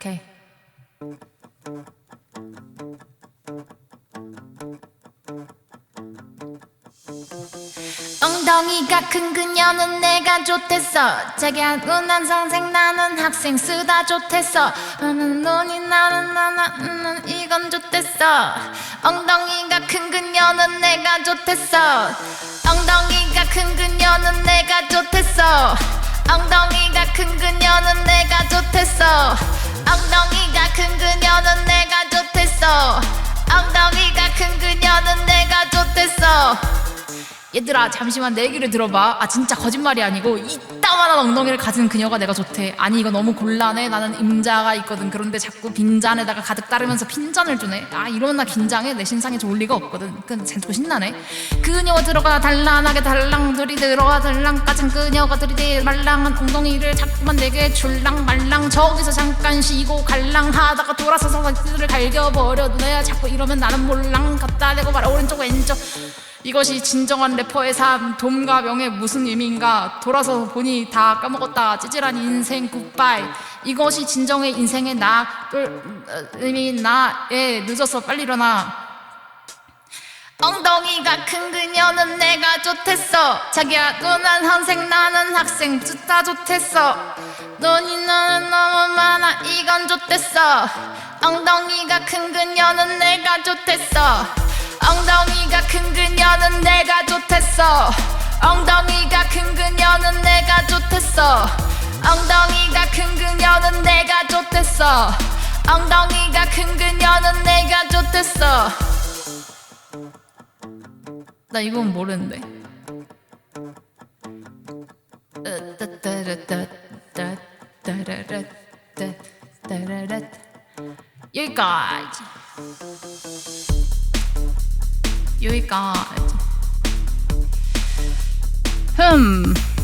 오케이. 엉덩이가 큰 그녀는 내가 좋댔어. 자기야 누난 선생 나는 학생 쓰다 좋댔어. 나는 눈이 나는 나는 음, 이건 좋댔어. 엉덩이가 큰 그녀는 내가 좋댔어. 엉덩이가 큰 그녀는 내가 좋댔어. 엉덩이가 큰 그녀는 내가 좋댔어 엉덩이가 큰 그녀는 얘들아 잠시만 내 얘기를 들어봐. 아 진짜 거짓말이 아니고 이따만한 엉덩이를 가진 그녀가 내가 좋대. 아니 이거 너무 곤란해. 나는 임자가 있거든. 그런데 자꾸 빈잔에다가 가득 따르면서 핀잔을 주네. 아 이러면 나 긴장해? 내 신상에 좋을 리가 없거든. 그 자꾸 신나네. 그녀가 들어가 달란하게 달랑 들이 들어가 달랑 까진 그녀가 들이대. 말랑한 엉덩이를 자꾸만 내게 줄랑 말랑. 저기서 잠깐 쉬고 갈랑 하다가 돌아서서 를 갈겨버려 내가 자꾸 이러면 나는 몰랑. 갖다 대고 말 오른쪽 왼쪽 이것이 진정한 래퍼의 삶 돈과 명예 무슨 의미인가? 돌아서 보니 다 까먹었다 찌질한 인생 굿바이 이것이 진정의 인생의 나 을, 어, 의미 나에 늦어서 빨리 일어나. 엉덩이가 큰 그녀는 내가 좋댔어. 자기야 누난 선생 나는 학생 둘다 좋댔어. 눈이 너는 너무 많아 이건 좋댔어. 엉덩이가 큰 그녀는 내가 좋댔어. 내가 좋댔어. 엉덩이가 큰 그녀는 내가 좋댔어. 엉덩이가 큰 그녀는 내가 좋댔어. 엉덩이가 큰 그녀는 내가 좋댔어. 나 이건 모르는데. 여기까지. 여기까지 Hmm.